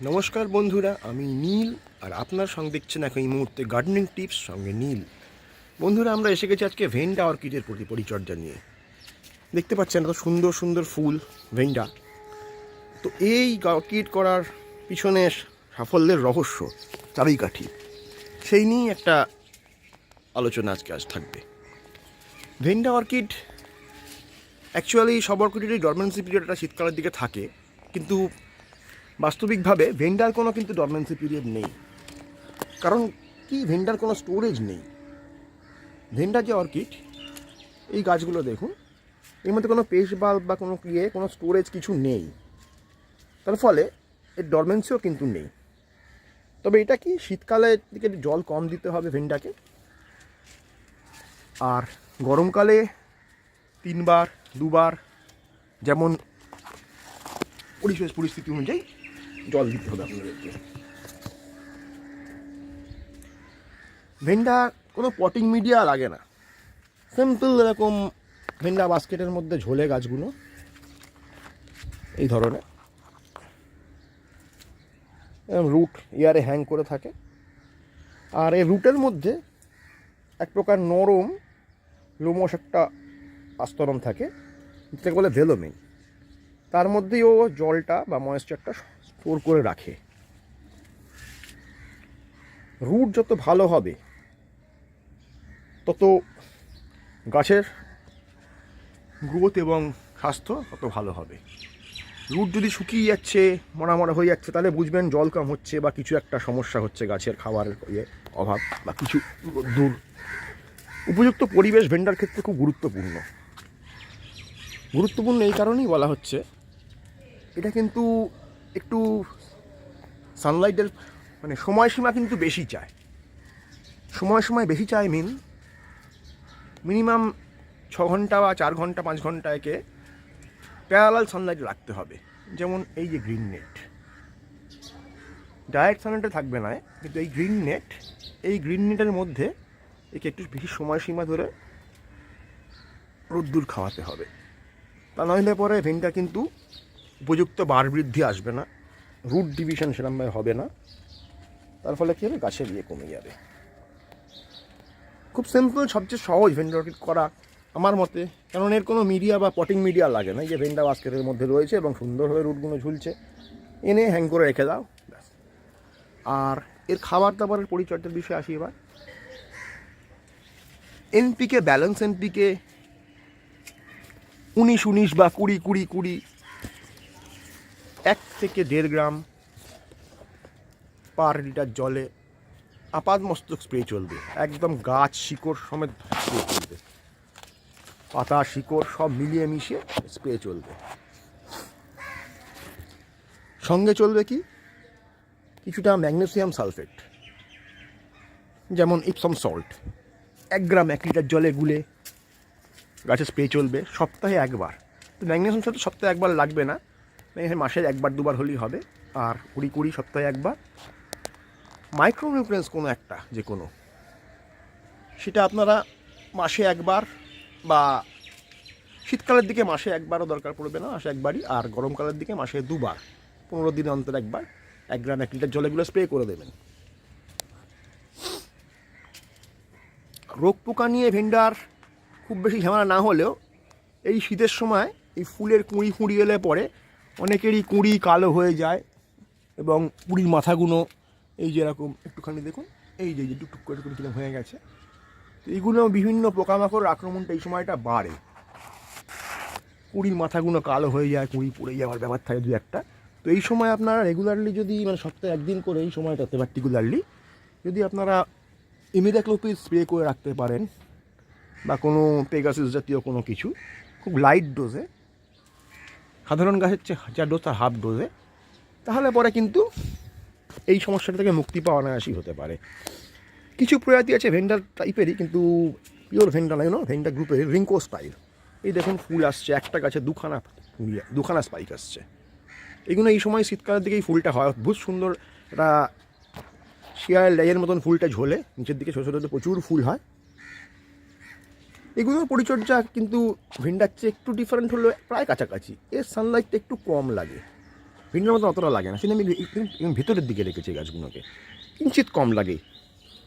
নমস্কার বন্ধুরা, আমি নীল আর আপনার সঙ্গে দেখছেন এখন এই মুহূর্তে গার্ডেনিং টিপস সঙ্গে নীল। বন্ধুরা, আমরা এসে গেছি আজকে ভেন্ডা অর্কিডের প্রতি পরিচর্যা নিয়ে। দেখতে পাচ্ছেন এত সুন্দর সুন্দর ফুল, ভেন্ডা। তো এই অর্কিড করার পিছনে সাফল্যের রহস্য, চাবিকাঠি। সেই নিয়েই একটা আলোচনা আজকে আজ থাকবে। ভেন্ডা অর্কিড অ্যাকচুয়ালি সব অর্কিডেরই ডরমেন্সি পিরিয়ডটা শীতকালের দিকে থাকে, কিন্তু বাস্তবিকভাবে ভেন্ডার কোনো কিন্তু ডরমেন্সি পিরিয়ড নেই। কারণ কি ভেন্ডার কোনো স্টোরেজ নেই? ভেন্ডার যে অর্কিড, এই গাছগুলো দেখুন, এর মধ্যে কোনো পেস্ট বাল্ব বা কোনো ইয়ে কোনো স্টোরেজ কিছু নেই। তার ফলে এর ডরমেন্সিও কিন্তু নেই। তবে এটা কি শীতকালের দিকে জল কম দিতে হবে ভেন্ডাকে আর গরমকালে তিনবার, দুবার, যেমন পরিবেশ পরিস্থিতি অনুযায়ী জল দিতে হবে আপনাদেরকে। ভেন্ডা কোনো পটিং মিডিয়া লাগে না। সিম্পল এরকম ভেন্ডা বাস্কেটের মধ্যে ঝোলে গাছগুলো। এই ধরনের। এরকম রুট ইয়ারে হ্যাং করে থাকে। আর এই রুটের মধ্যে এক প্রকার নরম লোমস একটা আস্তরণ থাকে। যেটাকে বলে ভেলোমিন। তার মধ্যেই ও জলটা বা ময়েশ্চারটা স্টোর করে রাখে। রুট যত ভালো হবে, তত গাছের গ্রোথ এবং স্বাস্থ্য তত ভালো হবে। রুট যদি শুকিয়ে যাচ্ছে মরা মরা হয়ে যাচ্ছে, তাহলে বুঝবেন জল কম হচ্ছে বা কিছু একটা সমস্যা হচ্ছে গাছের খাবারের ইয়ে অভাব বা কিছু দূর। উপযুক্ত পরিবেশ ভেন্ডার ক্ষেত্রে খুব গুরুত্বপূর্ণ। গুরুত্বপূর্ণ এই কারণেই বলা হচ্ছে এটা কিন্তু একটু সানলাইটের মানে সময়সীমা কিন্তু বেশি চায়। সময় সময় বেশি চায় মিন। মিনিমাম ছ ঘণ্টা বা চার ঘণ্টা, পাঁচ ঘণ্টা একে প্যারালাল সানলাইট রাখতে হবে। যেমন এই যে গ্রিন নেট ডাইরেক্ট সানলাইটে থাকবে না কিন্তু এই গ্রিন নেট এই গ্রিন নেটের মধ্যে একে একটু বেশি সময়সীমা ধরে রোদ্দুর খাওয়াতে হবে। তা নইলে পরে ভেনটা কিন্তু উপযুক্ত বার বৃদ্ধি আসবে না রুট ডিভিশন সেরকমভাবে হবে না, তার ফলে কী হবে? গাছের ইয়ে কমে যাবে। খুব সিম্পল সবচেয়ে সহজ ভেন্ডা করা আমার মতে, কারণ এর কোনো মিডিয়া বা পটিং মিডিয়া লাগে না। যে ভেন্ডা বাস্কেটের মধ্যে রয়েছে এবং সুন্দরভাবে রুটগুলো ঝুলছে, এনে হ্যাং করে রেখে দাও, ব্যাস। আর এর খাবার দাবারের পরিচর্যার বিষয়ে আসি এবার। এনপিকে ব্যালেন্স এনপিকে উনিশ উনিশ বা কুড়ি কুড়ি কুড়ি এক থেকে দেড় গ্রাম পার লিটার জলে আপাত মস্তক স্প্রে চলবে। একদম গাছ শিকড় সমেত স্প্রে চলবে। পাতা, শিকড় সব মিলিয়ে মিশিয়ে স্প্রে চলবে। সঙ্গে চলবে কি? কিছুটা ম্যাগনেসিয়াম সালফেট, যেমন ইপসম সল্ট এক গ্রাম এক লিটার জলে গুলে গাছে স্প্রে চলবে সপ্তাহে একবার। তো ম্যাগনেসিয়াম সালফেট সপ্তাহে একবার লাগবে না। ম্যাগনেসিয়াম মাসে একবার, দুবার হলেই হবে। আর কুড়ি কুড়ি সপ্তাহে একবার। মাইক্রোনিউট্রিয়েন্টস কোনো একটা, যে কোনো। সেটা আপনারা মাসে একবার বা শীতকালের দিকে মাসে একবারও দরকার পড়বে না, মাসে একবারই। আর গরমকালের দিকে মাসে দুবার, পনেরো দিন অন্তর একবার। এক গ্রাম, এক লিটার জলেগুলো স্প্রে করে দেবেন। রোগ পোকা নিয়ে ভেন্ডার খুব বেশি ঝামেলা না হলেও এই শীতের সময় এই ফুলের কুঁড়ি ফুঁড়ি এলে পরে অনেকেরই কুঁড়ি কালো হয়ে যায় এবং কুঁড়ির মাথাগুলো এই যে এরকম একটুখানি দেখুন, এই যে টুকটুক করে কীরকম হয়ে গেছে। তো এইগুলো বিভিন্ন পোকামাকড় আক্রমণটা এই সময়টা বাড়ে। কুড়ির মাথাগুলো কালো হয়ে যায়, কুড়ি পড়ে যাওয়ার ব্যাপার থাকে দু একটা। তো এই সময় আপনারা রেগুলারলি যদি মানে সপ্তাহে একদিন করে এই সময়টাতে পার্টিকুলারলি যদি আপনারা ইমিডাক্লোপিড স্প্রে করে রাখতে পারেন বা কোনো পেগাসিস জাতীয় কোনো কিছু, খুব লাইট ডোজে সাধারণ গাছের চেয়ে যা ডোজ তার হাফ ডোজে। তাহলে পরে কিন্তু এই সমস্যাটা থেকে মুক্তি পাওয়া অনায়াসই হতে পারে। কিছু প্রজাতি আছে ভেন্ডার টাইপেরই কিন্তু পিওর ভেন্ডা নয় ভেন্ডা গ্রুপের রিঙ্কো স্টাইল এই দেখুন ফুল আসছে, একটা গাছে দুখানা ফুল, দুখানা স্পাইক আসছে। এগুলো এই সময় শীতকালের দিকে এই ফুলটা হয়। অদ্ভুত সুন্দর একটা শিয়ার লেজের মতন ফুলটা ঝোলে। নিচের দিকে ছোটো ছোটো প্রচুর ফুল হয়। এগুলোর পরিচর্যা কিন্তু ভেন্ডার চেয়ে একটু ডিফারেন্ট হলো প্রায় কাছাকাছি। এর সানলাইটটা একটু কম লাগে। ভিন্ডার মতো অতটা লাগে না। সেটা আমি ভেতরের দিকে রেখেছি গাছগুলোকে। কিঞ্চিত কম লাগে।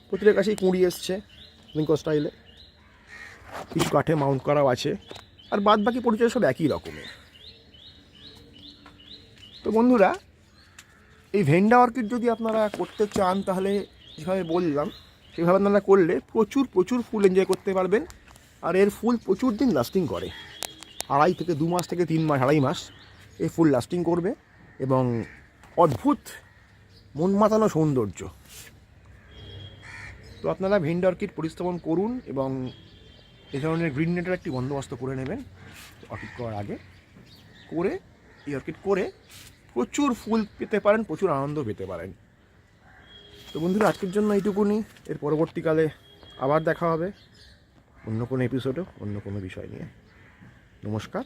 প্রতিটা গাছেই কুঁড়ি এসছে লিঙ্কো স্টাইলে কিছু কাঠে মাউন্ট করাও আছে। আর বাদ বাকি পরিচয় সব একই রকমের তো বন্ধুরা, এই ভেন্ডা অর্কিড যদি আপনারা করতে চান, তাহলে যেভাবে বললাম, সেভাবে আপনারা করলে প্রচুর প্রচুর ফুল এনজয় করতে পারবেন। আর এর ফুল প্রচুর দিন লাস্টিং করে। আড়াই থেকে দু মাস থেকে তিন মাস, আড়াই মাস এই ফুল লাস্টিং করবে এবং অদ্ভুত মন মাতানো সৌন্দর্য। তো আপনারা ভেন্ডা অর্কিড পরিস্থাপন করুন এবং এ ধরনের গ্রিন নেটের একটি বন্দোবস্ত করে নেবেন অর্কিড করার আগে। করে, এই অর্কিড করে প্রচুর ফুল পেতে পারেন, প্রচুর আনন্দ পেতে পারেন। তো বন্ধুরা, আজকের জন্য এইটুকুনি। এর পরবর্তীকালে আবার দেখা হবে। অন্য কোনো এপিসোডে অন্য কোনো বিষয় নিয়ে। নমস্কার।